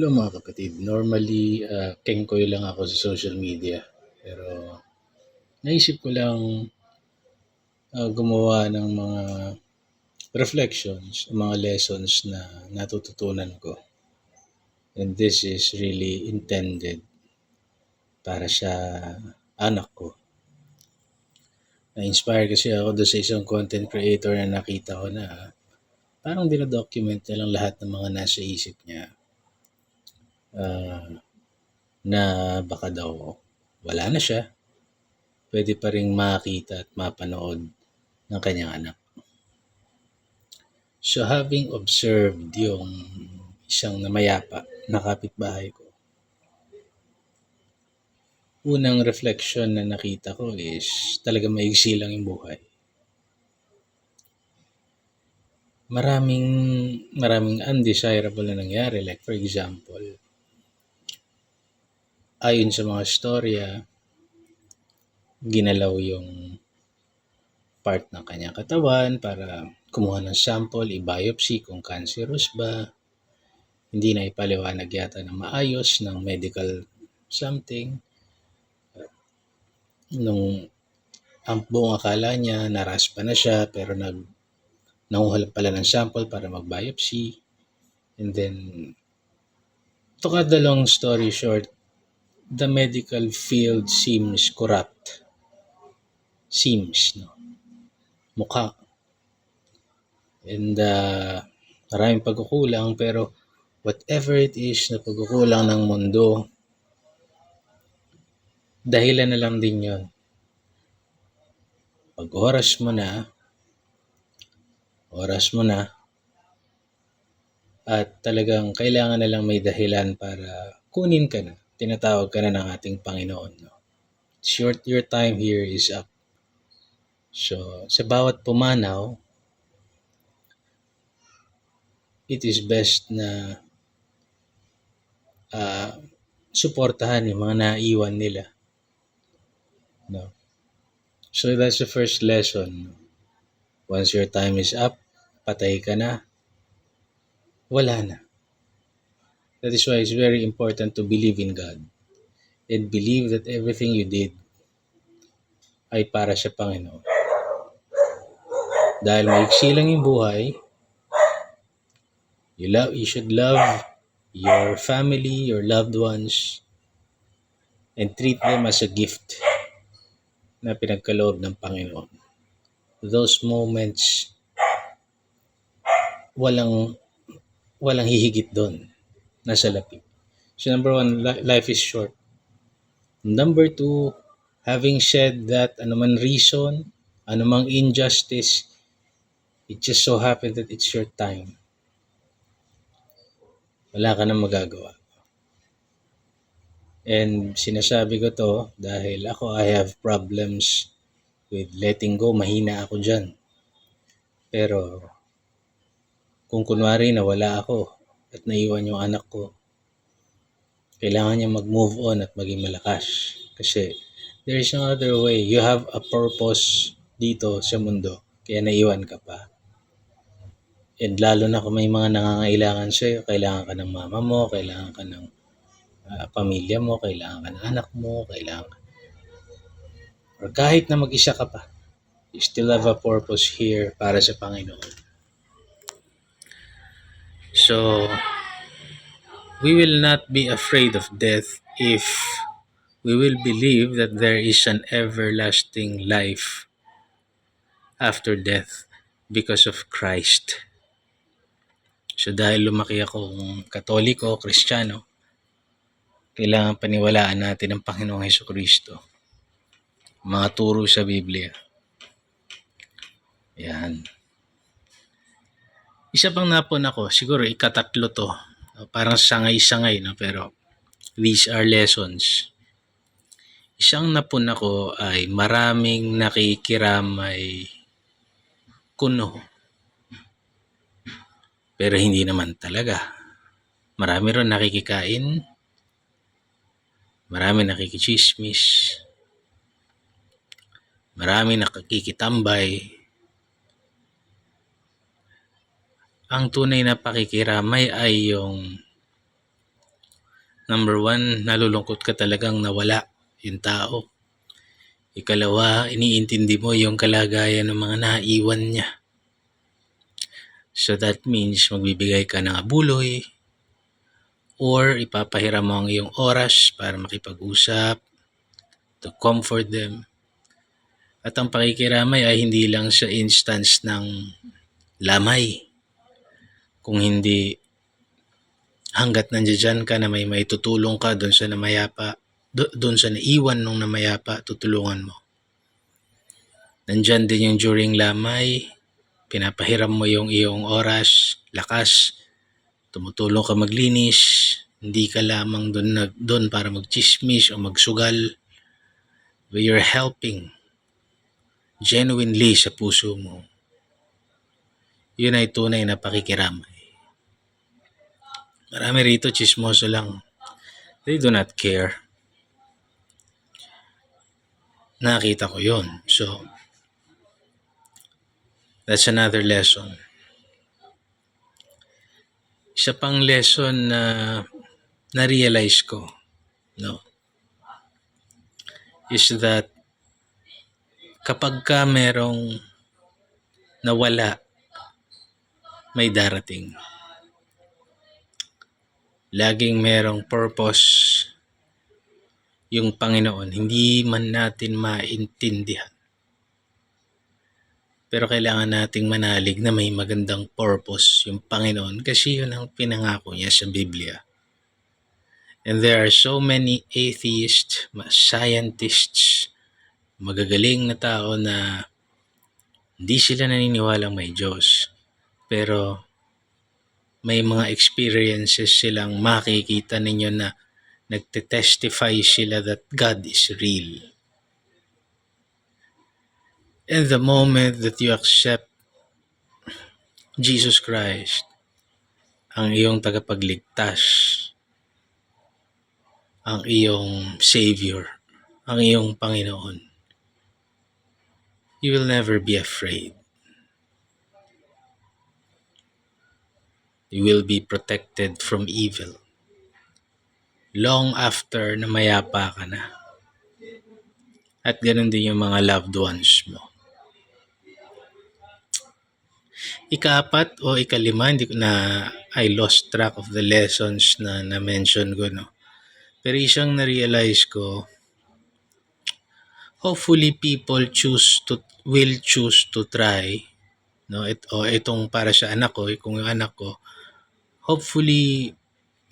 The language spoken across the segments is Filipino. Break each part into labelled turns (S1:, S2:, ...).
S1: Hello mga kapatid. Normally, uh, kengkoy lang ako sa social media. Pero naisip ko lang uh, gumawa ng mga reflections, mga lessons na natututunan ko. And this is really intended para sa anak ko. Na-inspire kasi ako doon sa isang content creator na nakita ko na parang dinadocument niya lang lahat ng mga nasa isip niya ah, na baka daw wala na siya, pwede pa rin makita at mapanood ng kanyang anak. So having observed yung isang namayapa na kapitbahay ko, unang reflection na nakita ko is talaga maigsi lang yung buhay. Maraming maraming undesirable na nangyari like for example, ayon sa mga storya, ginalaw yung part ng kanyang katawan para kumuha ng sample, i-biopsy kung cancerous ba. Hindi na ipaliwanag yata ng maayos ng medical something. Nung ang buong akala niya, naraspa na siya, pero nag nanguha lang pala ng sample para mag-biopsy. And then, to cut the long story short, the medical field seems corrupt. Seems, no? Mukha. And uh, maraming pagkukulang, pero whatever it is na pagkukulang ng mundo, dahilan na lang din yon. Pag oras mo na, oras mo na, at talagang kailangan na lang may dahilan para kunin ka na. Tinatawag ka na ng ating Panginoon. No? Short, your time here is up. So, sa bawat pumanaw, it is best na uh, suportahan yung mga naiwan nila. No? So, that's the first lesson. Once your time is up, patay ka na, wala na. That is why it's very important to believe in God and believe that everything you did ay para sa Panginoon. Dahil maiksi lang yung buhay, you, love, you should love your family, your loved ones, and treat them as a gift na pinagkaloob ng Panginoon. Those moments, walang walang hihigit doon. Nasa lapit. So number one, li- life is short. Number two, having said that, anuman reason, anumang injustice, it just so happened that it's your time. Wala ka nang magagawa. And sinasabi ko to dahil ako I have problems with letting go. Mahina ako dyan. Pero kung kunwari na wala ako at naiwan yung anak ko, kailangan niya mag-move on at maging malakas. Kasi there is no other way. You have a purpose dito sa mundo. Kaya naiwan ka pa. And lalo na kung may mga nangangailangan sa'yo, kailangan ka ng mama mo, kailangan ka ng uh, pamilya mo, kailangan ka ng anak mo, kailangan ka. Or kahit na mag-isa ka pa, you still have a purpose here para sa Panginoon. So, we will not be afraid of death if we will believe that there is an everlasting life after death because of Christ. So dahil lumaki akong katoliko, kristyano, kailangan paniwalaan natin ang Panginoong Heso Kristo. Mga turo sa Biblia. Yan. Isa pang napon ako, siguro ikatatlo to. Parang sangay-sangay, no? pero these are lessons. Isang napon ako ay maraming nakikiramay kuno pero hindi naman talaga. Marami rin nakikikain. Marami nakikichismis. Marami nakikitambay. Ang tunay na pakikiramay ay yung Number one, nalulungkot ka talagang nawala yung tao. Ikalawa, iniintindi mo yung kalagayan ng mga naiwan niya. So that means magbibigay ka ng abuloy or ipapahiram mo ang iyong oras para makipag-usap, to comfort them. At ang pakikiramay ay hindi lang sa instance ng lamay. Kung hindi hanggat nandiyan ka na may may tutulong ka doon sa namayapa, do- doon sa naiwan nung namayapa, tutulungan mo. Nandyan din yung during lamay, pinapahiram mo yung iyong oras, lakas, tumutulong ka maglinis, hindi ka lamang doon, nag, doon para magchismis o magsugal, but you're helping genuinely sa puso mo. Yun ay tunay na pakikiramay. Marami rito chismoso lang. They do not care. Nakita ko yon. So, that's another lesson. Isa pang lesson na na-realize ko, no, is that kapag ka merong nawala, may darating. Laging merong purpose yung Panginoon. Hindi man natin maintindihan. Pero kailangan nating manalig na may magandang purpose yung Panginoon kasi yun ang pinangako niya sa Biblia. And there are so many atheists, scientists, magagaling na tao na hindi sila naniniwalang may Diyos. Pero may mga experiences silang makikita ninyo na nagte-testify sila that God is real. And the moment that you accept Jesus Christ, ang iyong tagapagligtas, ang iyong Savior, ang iyong Panginoon, you will never be afraid. You will be protected from evil. Long after na mayapa ka na. At ganun din yung mga loved ones mo. Ikaapat o ikalima, hindi ko na I lost track of the lessons na na-mention ko, no? Pero isang na-realize ko, hopefully people choose to will choose to try no it o itong para sa anak ko kung yung anak ko hopefully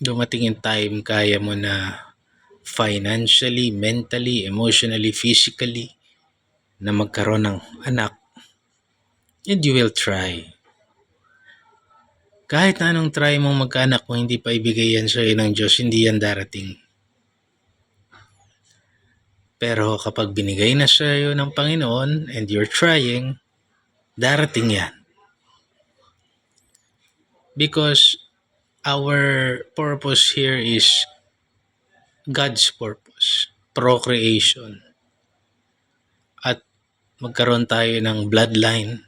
S1: dumating in time kaya mo na financially, mentally, emotionally, physically na magkaroon ng anak and you will try. Kahit na anong try mong magkaanak mo, hindi pa ibigay yan sa ng Diyos, hindi yan darating. Pero kapag binigay na sa iyo ng Panginoon and you're trying, darating yan. Because our purpose here is God's purpose, procreation. At magkaroon tayo ng bloodline.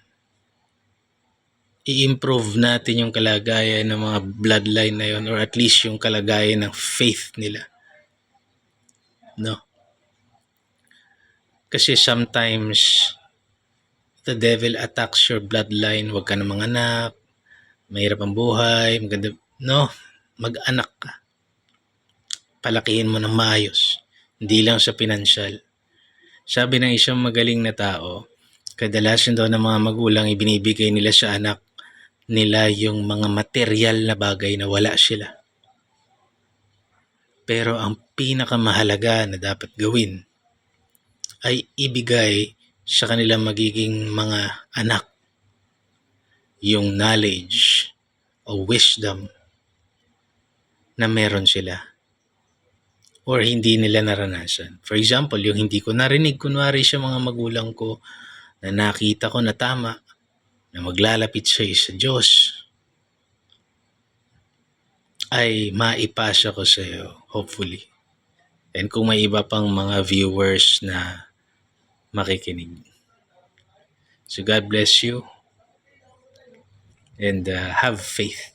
S1: I-improve natin yung kalagayan ng mga bloodline na yun or at least yung kalagayan ng faith nila. No? Kasi sometimes the devil attacks your bloodline, wag ka na manganak, mahirap ang buhay, maganda, no, mag-anak ka. Palakihin mo ng maayos, hindi lang sa pinansyal. Sabi ng isang magaling na tao, kadalasan daw ng mga magulang ibinibigay nila sa anak nila yung mga material na bagay na wala sila. Pero ang pinakamahalaga na dapat gawin ay ibigay sa kanilang magiging mga anak yung knowledge o wisdom na meron sila or hindi nila naranasan. For example, yung hindi ko narinig kunwari sa mga magulang ko na nakita ko na tama na maglalapit siya sa Diyos ay maipasa ko sa iyo, hopefully. And kung may iba pang mga viewers na makikinig. So God bless you and uh, have faith.